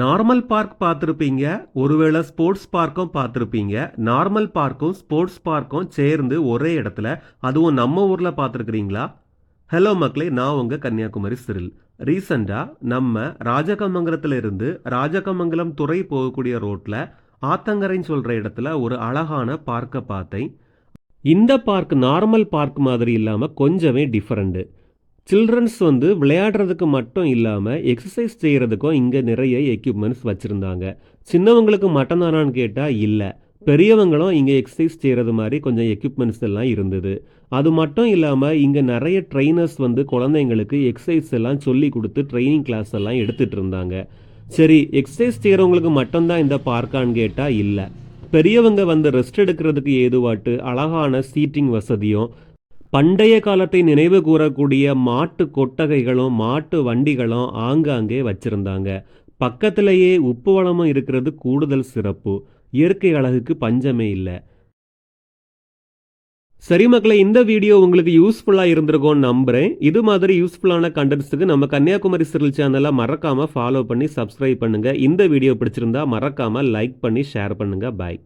Normal park பார்த்துருப்பீங்க. ஒருவேளை sports பார்க்கும் பார்த்துருப்பீங்க. நார்மல் பார்க்கும் ஸ்போர்ட்ஸ் பார்க்கும் சேர்ந்து ஒரே இடத்துல. அதுவும் நம்ம ஊரில் பார்த்துருக்குறீங்களா? ஹலோ மக்களே நான் உங்கள் கன்னியாகுமரி சிறில். ரீசண்டாக நம்ம ராஜகமங்கலத்தில் இருந்து ராஜகமங்கலம் துறை போகக்கூடிய ரோட்டில் ஆத்தங்கரைன்னு சொல்கிற இடத்துல ஒரு அழகான பார்க்கை பார்த்தேன். இந்த பார்க் நார்மல் பார்க் மாதிரி இல்லாமல் கொஞ்சமே டிஃப்ரெண்ட்டு சில்ட்ரன்ஸ் வந்து விளையாடுறதுக்கு மட்டும் இல்லாமல் எக்ஸசைஸ் செய்கிறதுக்கும் இங்கே நிறைய எக்யூப்மெண்ட்ஸ் வச்சுருந்தாங்க. சின்னவங்களுக்கு மட்டும் தானான்னு கேட்டால் இல்லை. பெரியவங்களும் இங்கே எக்ஸசைஸ் செய்கிறது மாதிரி கொஞ்சம் எக்யூப்மெண்ட்ஸ் எல்லாம் இருந்தது. அது மட்டும் இல்லாமல் இங்கே நிறைய ட்ரைனர்ஸ் வந்து குழந்தைங்களுக்கு எக்ஸசைஸ் எல்லாம் சொல்லி கொடுத்து ட்ரைனிங் கிளாஸ் எல்லாம் எடுத்துகிட்டு இருந்தாங்க. சரி எக்ஸசைஸ் செய்கிறவங்களுக்கு மட்டும்தான் இந்த பார்க்கான்னு கேட்டால் இல்லை. பெரியவங்க வந்து ரெஸ்ட் எடுக்கிறதுக்கு ஏதுவாட்டு அழகான சீட்டிங் வசதியும் பண்டைய காலத்தை நினைவு கூறக்கூடிய மாட்டு கொட்டகைகளும் மாட்டு வண்டிகளும் ஆங்காங்கே வச்சிருந்தாங்க. பக்கத்திலேயே உப்பு வளமும் இருக்கிறது கூடுதல் சிறப்பு. இயற்கை அழகுக்கு பஞ்சமே இல்லை. சரி மக்களை இந்த வீடியோ உங்களுக்கு யூஸ்ஃபுல்லாக இருந்திருக்கும்னு நம்புகிறேன் இது மாதிரி யூஸ்ஃபுல்லான கண்டென்ட்ஸுக்கு நம்ம கன்னியாகுமரி சிறில் சேனலை மறக்காமல் ஃபாலோ பண்ணி சப்ஸ்கிரைப் பண்ணுங்கள் இந்த வீடியோ பிடிச்சிருந்தா மறக்காமல் லைக் பண்ணி ஷேர் பண்ணுங்கள் பாய்